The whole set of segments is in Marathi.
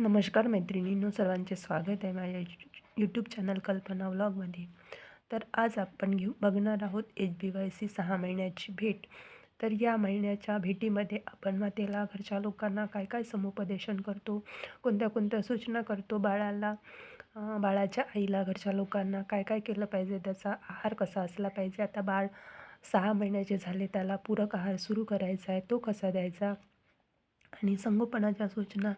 नमस्कार मैत्रिणींनो सर्वांचे स्वागत आहे माझ्या यूट्यूब चॅनल कल्पना व्लॉगमध्ये तर आज आपण घेऊ बघणार आहोत एच बी वाय सी सहा महिन्याची भेट. तर या महिन्याच्या भेटीमध्ये आपण मातेला घरच्या लोकांना काय काय समुपदेशन करतो कोणत्या कोणत्या सूचना करतो बाळाला बाळाच्या आईला घरच्या लोकांना काय काय केलं पाहिजे त्याचा आहार कसा असला पाहिजे आता बाळ सहा महिन्याचे झाले त्याला पूरक आहार सुरू करायचा आहे तो कसा द्यायचा आणि संगोपनाच्या सूचना.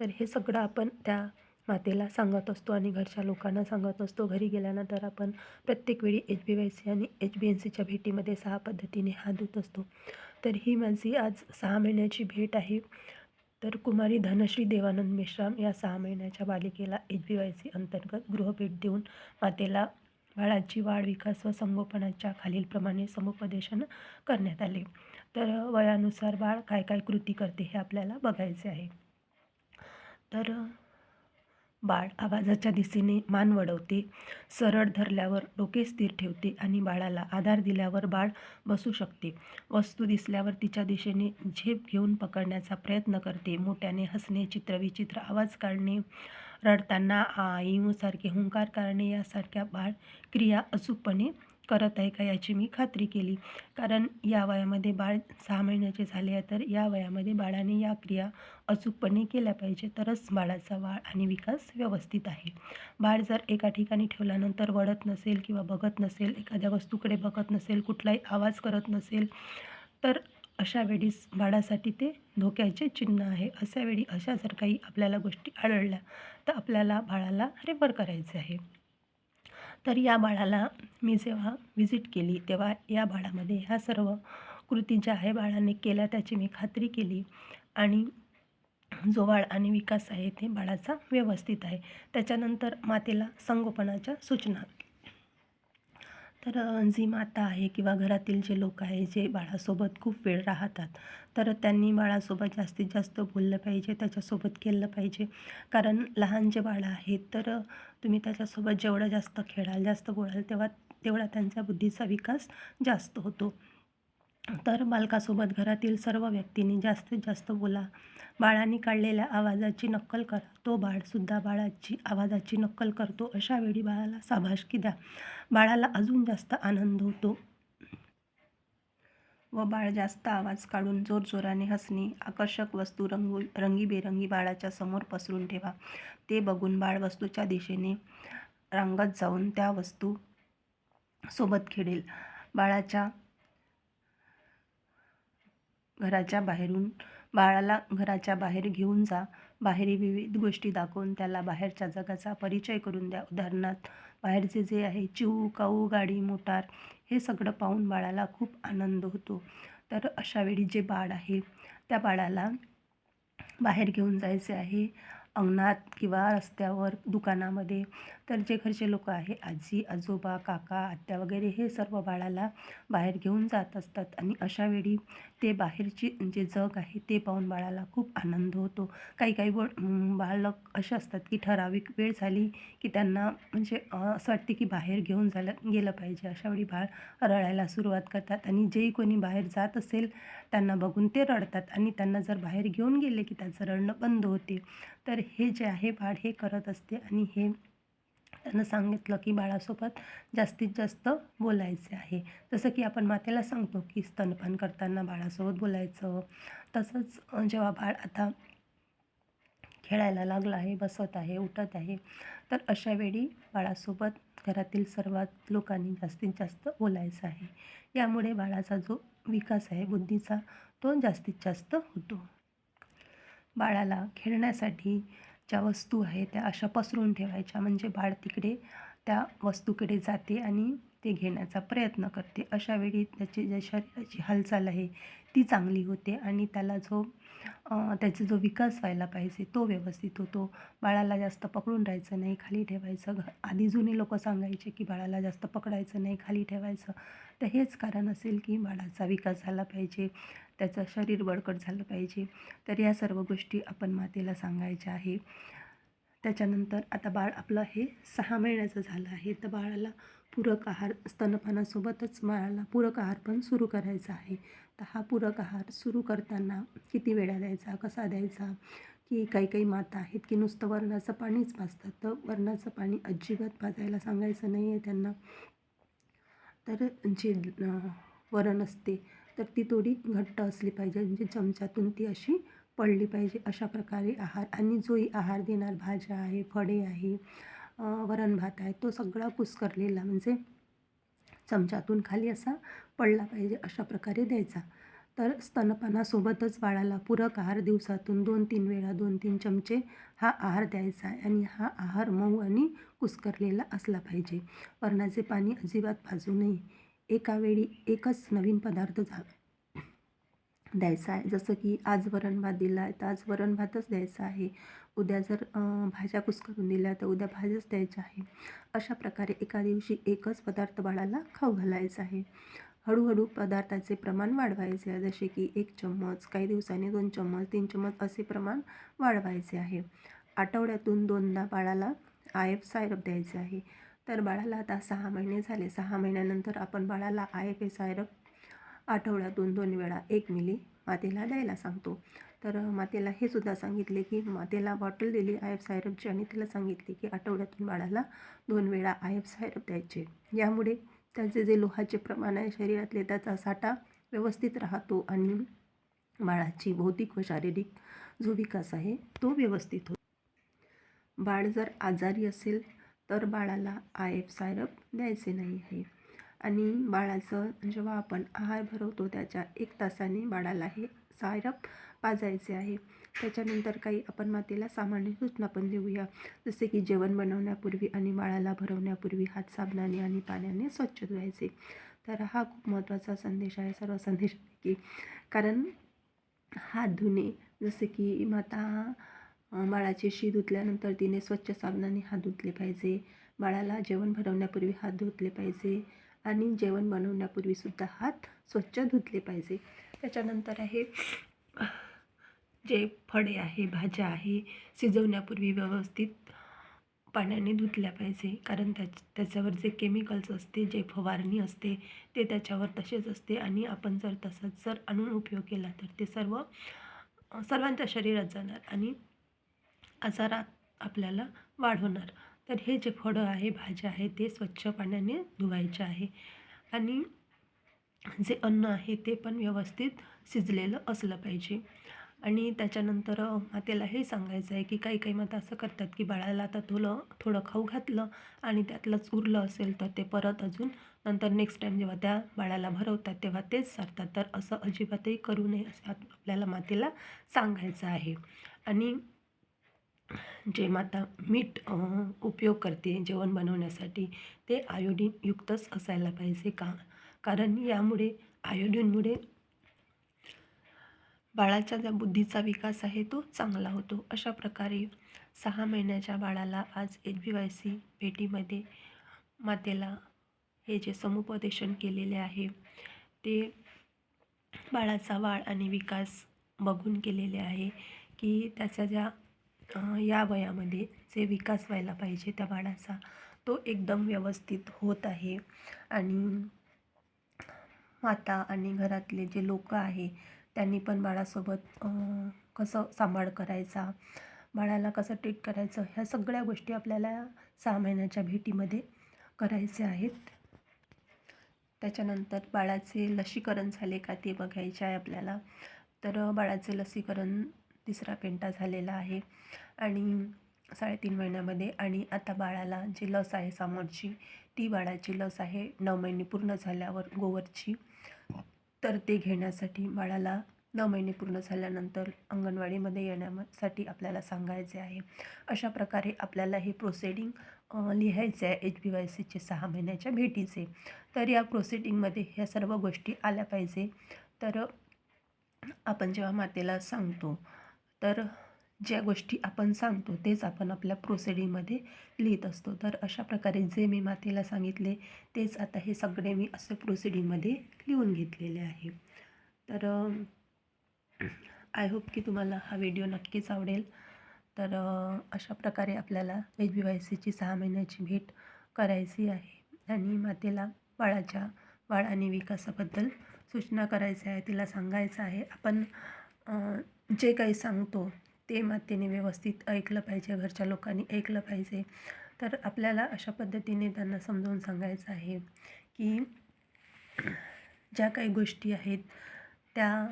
तर हे सगळं आपण त्या मातेला सांगत असतो आणि घरच्या लोकांना सांगत असतो. घरी गेल्यानंतर आपण प्रत्येक वेळी एच बी वाय सी आणि एच बी एन सीच्या भेटीमध्ये सहा पद्धतीने हात धुत असतो. तर ही माझी आज सहा महिन्याची भेट आहे. तर कुमारी धनश्री देवानंद मेश्राम या सहा महिन्याच्या बालिकेला एच बी वाय सी अंतर्गत गृहभेट देऊन मातेला बाळाची वाढ विकास व संगोपनाच्या खालीलप्रमाणे समुपदेशन करण्यात आले. तर वयानुसार बाळ काय काय कृती करते हे आपल्याला बघायचे आहे. तर बाळ आवाजाच्या दिशेने मान वडवते सरळ धरल्यावर डोके स्थिर ठेवते आणि बाळाला आधार दिल्यावर बाळ बसू शकते. वस्तू दिसल्यावर तिच्या दिशेने झेप घेऊन पकडण्याचा प्रयत्न करते. मोठ्याने हसणे चित्रविचित्र आवाज काढणे रडताना आईसारखे हुंकार करणे यासारख्या बाळ क्रिया अचूकपणे करत आहे का याची मी खात्री केली. कारण या वयामध्ये बाळ सहा महिन्याचे झाले आहे तर या वयामध्ये बाळाने या क्रिया अचूकपणे केल्या पाहिजे. तरच बाळाचा वाढ आणि विकास व्यवस्थित आहे. बाळ जर एका ठिकाणी ठेवल्यानंतर वळत नसेल किंवा बघत नसेल एखाद्या वस्तूकडे बघत नसेल कुठलाही आवाज करत नसेल तर अशा वेळीस बाळासाठी ते धोक्याचे चिन्ह आहे. अशा वेळी अशा जर काही आपल्याला गोष्टी आढळल्या तर आपल्याला बाळाला रेफर करायचे आहे. तर या बाळाला मी जेव्हा व्हिजिट केली तेव्हा या बाळामध्ये ह्या सर्व कृती ज्या आहे बाळाने केल्या त्याची मी खात्री केली. आणि जो बाळ आणि विकास आहे ते बाळाचा व्यवस्थित आहे. त्याच्यानंतर मातेला संगोपनाच्या सूचना तर जी माता आहे किंवा घरातील जे लोक आहे जे बाळासोबत खूप वेळ राहतात तर त्यांनी बाळासोबत जास्तीत जास्त बोललं पाहिजे त्याच्यासोबत केलं पाहिजे. कारण लहान जे बाळं आहेत तर तुम्ही त्याच्यासोबत जेवढं जास्त खेळाल जास्त बोलाल तेव्हा तेवढा त्यांचा बुद्धीचा विकास जास्त होतो. तर बालकासोबत घरातील सर्व व्यक्तींनी जास्तीत जास्त बोला. बाळाने काढलेल्या आवाजाची नक्कल करा. तो बाळसुद्धा बाळाची आवाजाची नक्कल करतो. अशा वेळी बाळाला साभाषकी द्या. बाळाला अजून जास्त आनंद होतो. व बाळ जास्त आवाज काढून जोरजोराने हसणे आकर्षक वस्तू रंगू रंगीबेरंगी बाळाच्या समोर पसरून ठेवा. ते बघून बाळ वस्तूच्या दिशेने रांगत जाऊन त्या वस्तू सोबत खेळेल. बाळाच्या घराच्या बाहेरून बाळाला घराच्या बाहेर घेऊन जा. बाहेर विविध गोष्टी दाखवून त्याला बाहेरच्या जगाचा परिचय करून द्या. उदाहरणार्थ बाहेरचे जे आहे चिऊ काऊ गाडी मोटार हे सगळं पाहून बाळाला खूप आनंद होतो. तर अशावेळी जे बाळ आहे त्या बाळाला बाहेर घेऊन जायचे आहे. अंगणात किंवा रस्त्यावर दुकानामध्ये तर जे घरचे लोक आहे आजी आजोबा काका आत्या वगैरे हे सर्व बाळाला बाहेर घेऊन जात असतात. आणि अशावेळी ते बाहेरची जे जग आहे ते पाहून बाळाला खूप आनंद होतो. काही काही व बालक असे असतात की ठराविक वेळ झाली की त्यांना म्हणजे असं वाटते की बाहेर घेऊन झालं गेलं पाहिजे. अशावेळी बाळ रडायला सुरुवात करतात. आणि जेही कोणी बाहेर जात असेल त्यांना बघून ते रडतात. आणि त्यांना जर बाहेर घेऊन गेले की त्यांचं रडणं बंद होते तर हे जे आहे बाळ हे करत असते आणि हे त्यांना सांगितलं की बाळासोबत जास्तीत जास्त बोलायचे आहे. जसं की आपण मातेला सांगतो की स्तनपान करताना बाळासोबत बोलायचं. तसंच जेव्हा बाळ आता खेळायला लागलं आहे बसत आहे उठत आहे तर अशा वेळी बाळासोबत घरातील सर्वात लोकांनी जास्तीत जास्त बोलायचं आहे. यामुळे बाळाचा जो विकास आहे बुद्धीचा तो जास्तीत जास्त होतो. बाळाला खेळण्यासाठी ज्या वस्तू आहे त्या अशा पसरून ठेवायच्या. म्हणजे बाळ तिकडे त्या वस्तूकडे जाते आणि ते घेण्याचा प्रयत्न करते. अशा वेळी त्याची जे शरीराची हालचाल आहे ती चांगली होते आणि त्याला जो त्याचा जो विकास व्हायला पाहिजे तो व्यवस्थित होतो. बाळाला जास्त पकडून राहायचं नाही खाली ठेवायचं. घ आधी जुने लोक सांगायचे की बाळाला जास्त पकडायचं नाही खाली ठेवायचं. तर हेच कारण असेल की बाळाचा विकास झाला पाहिजे त्याचं शरीर बळकट झालं पाहिजे. तर या सर्व गोष्टी आपण मातेला सांगायच्या आहे. त्याच्यानंतर आता बाळ आपलं हे सहा महिन्याचं झालं आहे. तर बाळाला पूरक आहार स्तनपानासोबतच बाळाला पूरक आहार पण सुरू करायचा आहे. तर हा पूरक आहार सुरू करताना किती वेळा द्यायचा कसा द्यायचा की काही काही माता आहेत की नुसतं वरणाचं पाणीच भाजतात. तर वरणाचं पाणी अजिबात भाजायला सांगायचं नाही आहे त्यांना. तर जे वरण असते तर ती थोडी घट्ट असली पाहिजे. म्हणजे चमच्यातून ती अशी पडली पाहिजे अशा प्रकारे आहार. आणि जोही आहार देणार भाज्या आहे फळे आहे वरण भात आहे तो सगळा कुस्करलेला म्हणजे चमच्यातून खाली असा पडला पाहिजे अशा प्रकारे द्यायचा. तर स्तनपानासोबतच बाळाला पूरक आहार दिवसातून दोन तीन वेळा दोन तीन चमचे हा आहार द्यायचा आहे आणि हा आहार मऊ आणि कुस्करलेला असला पाहिजे. वरणाचे पाणी अजिबात भाजू नये. एकावेळी एकच नवीन पदार्थ झा द्यायचा आहे. जसं की आज वरण भात दिला आहे तर आज वरण भातच द्यायचा आहे. उद्या जर भाज्या कुसकरून दिल्या तर उद्या भाज्याच द्यायच्या आहे. अशा प्रकारे एका दिवशी एकच पदार्थ बाळाला खाऊ घालायचा आहे. हळूहळू पदार्थाचे प्रमाण वाढवायचे आहे. जसे की एक चम्मच काही दिवसांनी दोन चम्मच तीन चम्मच असे प्रमाण वाढवायचे आहे. आठवड्यातून दोनदा बाळाला आय एफ सायरप द्यायचे आहे. तर बाळाला आता सहा महिने झाले. सहा महिन्यानंतर आपण बाळाला आय एफ ए सायरप आठवड्यातून दोन वेळा एक मिली मातेला द्यायला सांगतो. तर मातेला हे सुद्धा सांगितले की मातेला बॉटल दिली आय एफ सायरपची आणि तिला सांगितले की आठवड्यातून बाळाला दोन वेळा आय एफ सायरप द्यायचे. यामुळे त्याचे जे लोहाचे प्रमाण आहे शरीरातले त्याचा साठा व्यवस्थित राहतो आणि बाळाची भौतिक व शारीरिक जो विकास आहे तो व्यवस्थित होतो. बाळ जर आजारी असेल तर बाळाला आय एफ सायरप द्यायचे नाही आहे. आणि बाळाचं जेव्हा आपण आहार भरवतो त्याच्या एक तासाने बाळाला हे सायरप पाजायचे आहे. त्याच्यानंतर काही आपण मातेला सामान्य सूचना पण देऊया. जसे की जेवण बनवण्यापूर्वी आणि बाळाला भरवण्यापूर्वी हात साबणाने आणि पाण्याने स्वच्छ धुवायचे. तर हा खूप महत्त्वाचा संदेश आहे सर्व संदेशापैकी. कारण हात धुणे जसे की माता बाळाचे बाळाची शी धुतल्यानंतर तिने स्वच्छ साबणाने हात धुतले पाहिजे. बाळाला जेवण भरवण्यापूर्वी हात धुतले पाहिजे. आणि जेवण बनवण्यापूर्वीसुद्धा हात स्वच्छ धुतले पाहिजे. त्याच्यानंतर आहे जे फळे आहे भाज्या आहे शिजवण्यापूर्वी व्यवस्थित पाण्याने धुतल्या पाहिजे. कारण त्याच त्याच्यावर जे केमिकल्स असते जे फवारणी असते ते त्याच्यावर तसेच असते. आणि आपण जर तसंच जर आणून उपयोग केला तर ते सर्व सर्वांच्या शरीरात जाणार आणि आजारात आपल्याला वाढ होणार तर हे जे फळं आहे भाज्या आहे ते स्वच्छ पाण्याने धुवायचे आहे. आणि जे अन्न आहे ते पण व्यवस्थित शिजलेलं असलं पाहिजे. आणि त्याच्यानंतर मातेला हे सांगायचं आहे की काही काही माता असं करतात की बाळाला आता थोडं थोडं खाऊ घातलं आणि त्यातलंच उरलं असेल तर ते परत अजून नंतर नेक्स्ट टाईम जेव्हा त्या बाळाला भरवतात तेव्हा तेच सारतात. तर असं अजिबातही करू नये असं आपल्याला मातेला सांगायचं आहे. आणि जे माता मीठ उपयोग करते जेवण बनवण्यासाठी ते आयोडीनयुक्तच असायला पाहिजे का? कारण यामुळे आयोडीनमुळे बाळाच्या ज्या बुद्धीचा विकास आहे तो चांगला होतो. अशा प्रकारे सहा महिन्याच्या बाळाला आज एच बी वाय सी पेटीमध्ये मातेला हे जे समुपदेशन केलेले आहे ते बाळाचा वाढ आणि विकास बघून केलेले आहे की त्याच्या ज्या या वयामध्ये जे विकास व्हायला पाहिजे त्या बाळाचा तो एकदम व्यवस्थित होत आहे. आणि माता आणि घरातले जे लोक आहे त्यांनी पण बाळासोबत कसं सांभाळ करायचा बाळाला कसं ट्रीट करायचं ह्या सगळ्या गोष्टी आपल्याला सहा महिन्याच्या भेटीमध्ये करायचे आहेत. त्याच्यानंतर बाळाचे लसीकरण झाले का ते बघायचे आहे आपल्याला. तर बाळाचे लसीकरण तिसरा पेंटा झालेला आहे. आणि साडेतीन महिन्यामध्ये आणि आता बाळाला जी लस आहे सामोरची ती बाळाची लस आहे नऊ महिने पूर्ण झाल्यावर गोवरची. तर ते घेण्यासाठी बाळाला नऊ महिने पूर्ण झाल्यानंतर अंगणवाडीमध्ये येण्यासाठी आपल्याला सांगायचे आहे. अशा प्रकारे आपल्याला हे प्रोसिडिंग लिहायचे आहे एच बी वाय सीचे सहा महिन्याच्या भेटीचे. तर या प्रोसिडिंगमध्ये ह्या सर्व गोष्टी आल्या पाहिजे. तर आपण जेव्हा मातेला सांगतो तर ज्या गोष्टी आपण सांगतो तेच आपण आपल्या प्रोसिडिंगमध्ये लिहित असतो. तर अशा प्रकारे जे मी मातेला सांगितले तेच आता हे सगळे मी असं प्रोसिडिंगमध्ये लिहून घेतलेले आहे. तर आय होप की तुम्हाला हा व्हिडिओ नक्कीच आवडेल. तर अशा प्रकारे आपल्याला एच बी वाय सीची सहा महिन्याची भेट करायची आहे आणि मातेला बाळाच्या वाढ आणि विकासाबद्दल सूचना करायच्या आहे तिला सांगायचं आहे. आपण जे काही सांगतो ते मातेने व्यवस्थित ऐकलं पाहिजे घरच्या लोकांनी ऐकलं पाहिजे. तर आपल्याला अशा पद्धतीने त्यांना समजावून सांगायचं आहे की ज्या काही गोष्टी आहेत त्या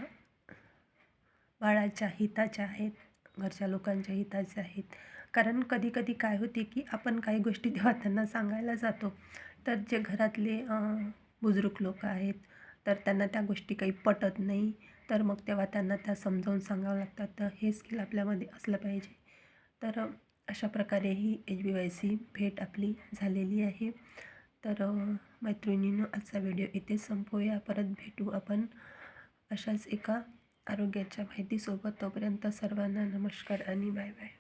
बाळाच्या हिताच्या आहेत घरच्या लोकांच्या हिताच्या आहेत. कारण कधी कधी काय होते की आपण काही गोष्टी तेव्हा त्यांना सांगायला जातो तर जे घरातले बुजुर्ग लोक आहेत तर त्यांना त्या गोष्टी काही पटत नाही. तर मग तेव्हा त्यांना त्या समजावून सांगावं लागतात तर हे स्किल आपल्यामध्ये असलं पाहिजे. तर अशा प्रकारे ही एच बी वाय सी भेट आपली झालेली आहे. तर मैत्रिणीनं आजचा व्हिडिओ इथे संपवूया. परत भेटू आपण अशाच एका आरोग्याच्या माहितीसोबत. तोपर्यंत सर्वांना नमस्कार आणि बाय बाय